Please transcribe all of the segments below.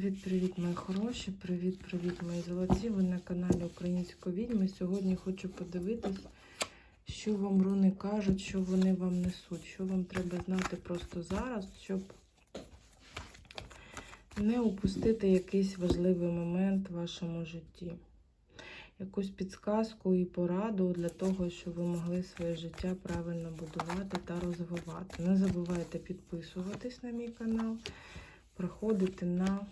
Привіт-привіт, мої хороші! Привіт-привіт, мої золоті! Ви на каналі Української відьми. Сьогодні хочу подивитись, що вам руни кажуть, що вони вам несуть, що вам треба знати просто зараз, щоб не упустити якийсь важливий момент в вашому житті. Якусь підсказку і пораду для того, щоб ви могли своє життя правильно будувати та розвивати. Не забувайте підписуватись на мій канал, приходити на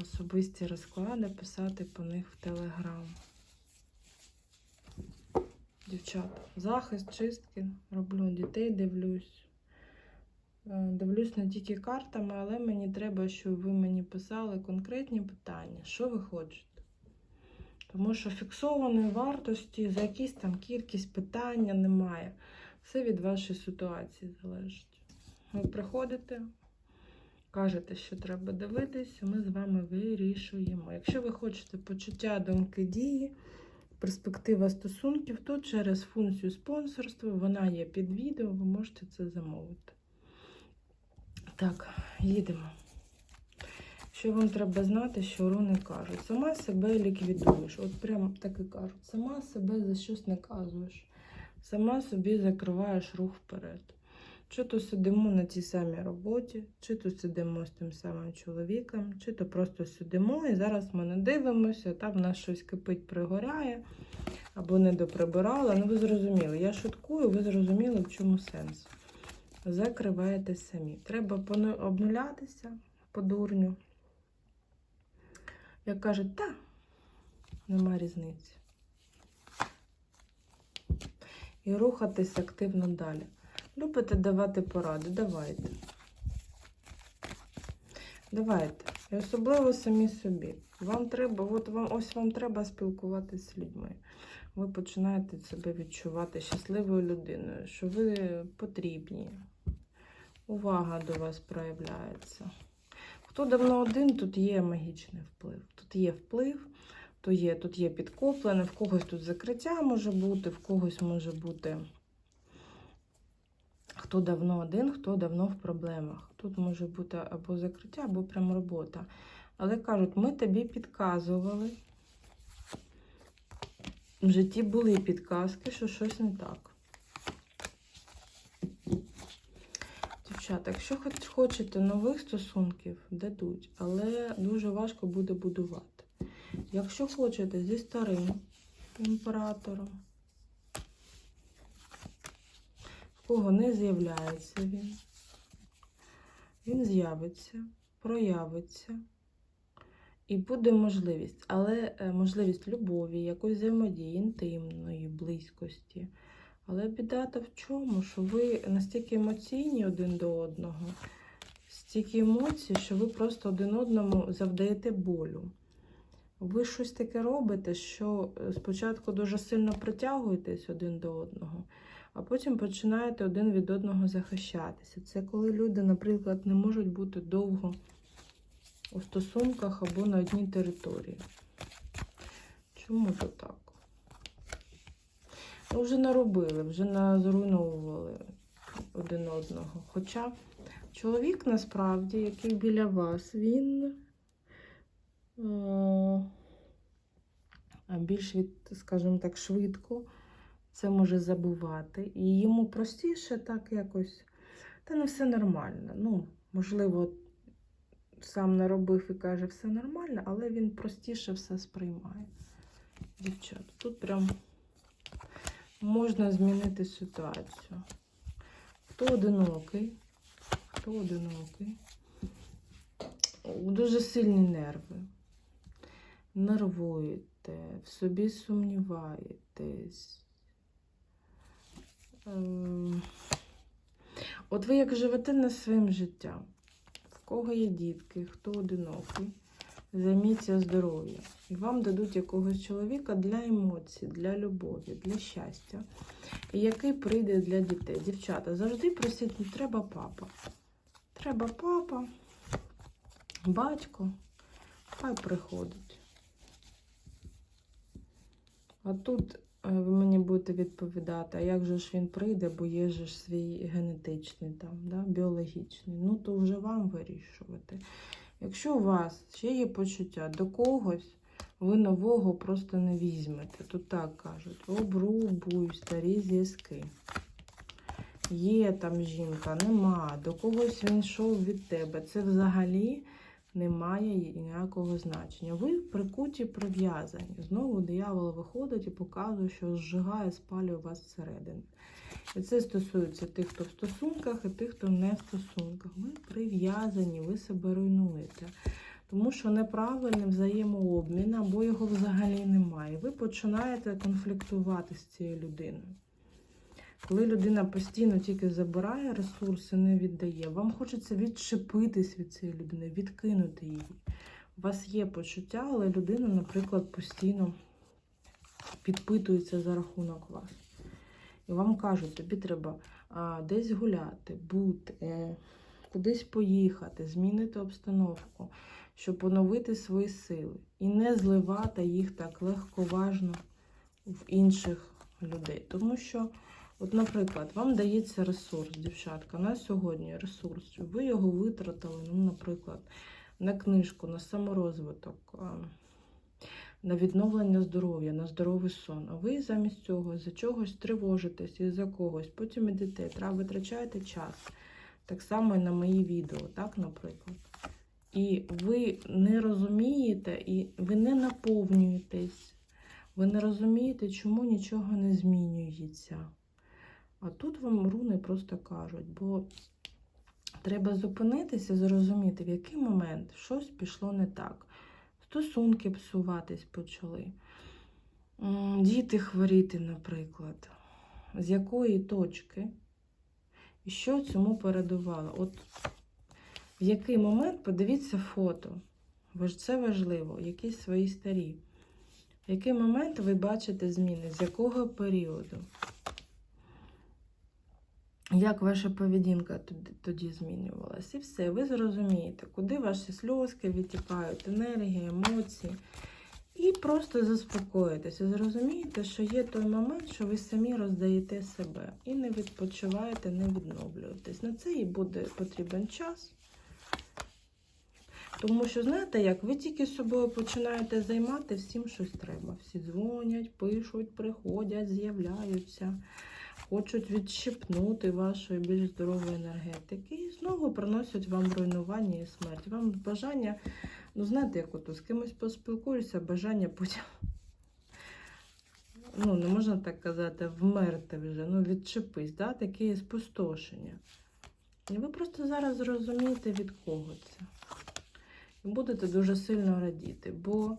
особисті розклади, писати по них в Телеграм. Дівчата, захист, чистки роблю, дітей дивлюсь. Е, Дивлюсь не тільки картами, але мені треба, щоб ви мені писали конкретні питання, що ви хочете. Тому що фіксованої вартості за якісь там кількість питання немає. Все від вашої ситуації залежить. Ви приходите, кажете, що треба дивитися, ми з вами вирішуємо. Якщо ви хочете почуття думки дії, перспектива стосунків, то через функцію спонсорства вона є під відео, ви можете це замовити. Так, їдемо. Що вам треба знати, що руни кажуть? Сама себе ліквідуєш. От прямо так і кажуть. Сама себе за щось наказуєш. Сама собі закриваєш рух вперед. Чи то сидимо на тій самій роботі, чи то сидимо з тим самим чоловіком, чи то просто сидимо і зараз ми не дивимося, там нас щось кипить, пригоряє, або не доприбирала. Ну ви зрозуміли, я шуткую, ви зрозуміли, в чому сенс. Закриваєте самі. Треба обнулятися по дурню. Як кажуть, та, нема різниці. І рухатись активно далі. Любите давати поради? Давайте. Давайте. І особливо самі собі. Вам треба, от вам, ось вам треба спілкуватися з людьми. Ви починаєте себе відчувати щасливою людиною, що ви потрібні. Увага до вас проявляється. Хто давно один, тут є магічний вплив. Тут є вплив, то є, тут є підкоплене, в когось тут закриття може бути, в когось може бути хто давно один, хто давно в проблемах. Тут може бути або закриття, або прям робота. Але кажуть, ми тобі підказували. В житті були підказки, що щось не так. Дівчата, якщо хочете нових стосунків, дадуть, але дуже важко буде будувати. Якщо хочете зі старим імператором, в кого не з'являється він, він з'явиться, проявиться. І буде можливість, але е, можливість любові, якоїсь взаємодії, інтимної, близькості. Але біда в чому? Що ви настільки емоційні один до одного, стільки емоцій, що ви просто один одному завдаєте болю. Ви щось таке робите, що е, спочатку дуже сильно притягуєтесь один до одного, а потім починаєте один від одного захищатися. Це коли люди, наприклад, не можуть бути довго у стосунках або на одній території. Чому то так? Ну, вже наробили, вже назруйновували один одного. Хоча чоловік насправді, який біля вас, він е, більш від, скажімо так, швидко це може забувати. І йому простіше так якось, та не все нормально. Ну, можливо, сам наробив і каже, все нормально, але він простіше все сприймає. Дівчата, тут прям можна змінити ситуацію. Хто одинокий, хто одинокий, дуже сильні нерви. Нервуєте, в собі сумніваєтесь. Ем, От ви як живете не своїм життям. В кого є дітки, хто одинокий, займіться здоров'ям. І вам дадуть якогось чоловіка для емоцій, для любові, для щастя. І який прийде для дітей. Дівчата, завжди просіть, не треба папа. Треба папа, батько, хай приходить. А тут е, ви мені будете відповідати, а як же ж він прийде, бо є же ж свій генетичний, там, да, біологічний. Ну, то вже вам вирішувати. Якщо у вас ще є почуття до когось, ви нового просто не візьмете. Тут так кажуть: обрубуй старі зв'язки. Є там жінка, нема, до когось він йшов від тебе. Це взагалі не має ніякого значення. Ви прикуті прив'язані. Знову диявол виходить і показує, що зжигає, спалює вас всередині. І це стосується тих, хто в стосунках, і тих, хто не в стосунках. Ви прив'язані, ви себе руйнуєте. Тому що неправильний взаємообмін або його взагалі немає. Ви починаєте конфліктувати з цією людиною. Коли людина постійно тільки забирає ресурси, не віддає, вам хочеться відчепитись від цієї людини, відкинути її. У вас є почуття, але людина, наприклад, постійно підпитується за рахунок вас. І вам кажуть, тобі треба а, десь гуляти, бути, е, кудись поїхати, змінити обстановку, щоб поновити свої сили. І не зливати їх так легковажно в інших людей. Тому що, от, наприклад, вам дається ресурс, дівчатка, на сьогодні ресурс, ви його витратили, ну, наприклад, на книжку, на саморозвиток. на відновлення здоров'я, на здоровий сон. А ви замість цього за чогось тривожитесь і за когось, потім ідете, треба витрачаєте час. Так само і на мої відео, так, наприклад. І ви не розумієте, і ви не наповнюєтесь. Ви не розумієте, чому нічого не змінюється. А тут вам руни просто кажуть, бо треба зупинитися, зрозуміти, в який момент щось пішло не так стосунки псуватись почали. Діти хворіти, наприклад. З якої точки? І що цьому передувало? От в який момент подивіться фото. Бо ж це важливо, якісь свої старі. В який момент ви бачите зміни? З якого періоду? Як ваша поведінка тоді, змінювалася? І все, ви зрозумієте, куди ваші сльозки відтікають, енергія, емоції. І просто заспокоїтеся. Зрозумієте, що є той момент, що ви самі роздаєте себе і не відпочиваєте, не відновлюєтесь. На це і буде потрібен час. Тому що, знаєте, як ви тільки з собою починаєте займати, всім щось треба. Всі дзвонять, пишуть, приходять, з'являються хочуть відщипнути вашої більш здорової енергетики і знову приносять вам руйнування і смерть. Вам бажання, ну знаєте, як ото з кимось поспілкуюся, бажання потім, ну, не можна так казати, вмерти вже, ну, відчепись, да? таке спустошення. І ви просто зараз зрозумієте, від кого це. І будете дуже сильно радіти, бо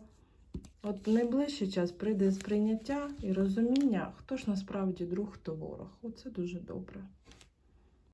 От в найближчий час прийде сприйняття і розуміння, хто ж насправді друг, хто ворог. Оце дуже добре.